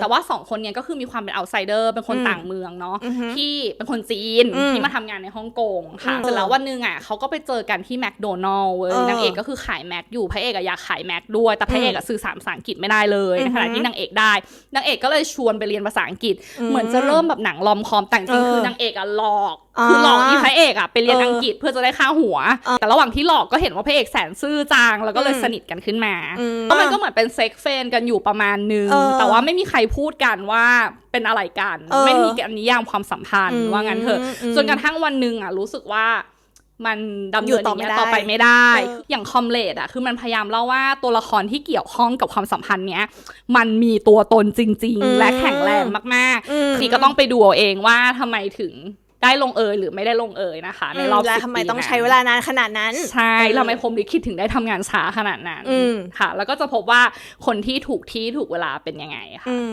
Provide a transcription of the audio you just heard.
แต่ว่าสองคนเนี้ยก็คือมีความเป็นเอาไซเดอร์เป็นคนอืมต่างเมืองเนาะอือฮึที่เป็นคนจีนอืมที่มาทำงานในฮ่องกงค่ะอืมเสร็จแล้ววันหนึงอะเขาก็ไปเจอกันที่แมคโดนัลล์เว้ยเออนางเอกก็คือขายแม็กอยู่พระเอกอะอยากขายแม็กด้วย แต่พระเอกอะสื่อสารภาษาอังกฤษไม่ได้เลยอือฮึในขณะที่นางเอกได้นางเอกก็เลยชวนไปเรียนภาษาอังกฤษอืมเหมือนจะเริ่มแบบหนังลอมคอมแต่จริงๆเออคือนางเอกอะหลอกอ่า คือหลอกที่พระเอกอะไปเรียนเอออัอังกฤษเพื่อจะได้ค่าหัวอ่าแต่ระหว่างที่หลอกก็เห็นว่าพระเอกแสนซื่อจังแล้วก็เลยอืมสนิทกันขึ้นมาอืมแล้วมันก็เหมือนเป็นเซ็กเฟนกันอยู่ประมาณนึงเออแต่ว่าไม่มีใครพูดกันว่าเป็นอะไรกันเออไม่มีการนิยามความสัมพันธ์อืมว่างั้นเถอะอืมจนกระทั่งวันหนึ่งอะรู้สึกว่ามันดำอยู่เนินต่ออย่างไม่เงี้ยได้ต่อไปไม่ได้เอออย่างคอมเลดอะคือมันพยายามเล่าว่าตัวละครที่เกี่ยวข้องกับความสัมพันธ์เนี้ย มันมีตัวตนจริงอืมๆและแข็งแรงมากอืมๆทีก็ต้องไปดูเอาเองว่าทำไมถึง ได้ลงเอยหรือไม่ได้ลงเอยนะคะ ในรอบและสิบทำไมปีต้องนั้นใช้เวลานานขนาดนั้น ใช่เออเราไม่พรหมลิขิตถึงได้ทำงานช้าขนาดนั้นอืมค่ะ แล้วก็จะพบว่าคนที่ถูกที่ถูกเวลาเป็นยังไงค่ะอืม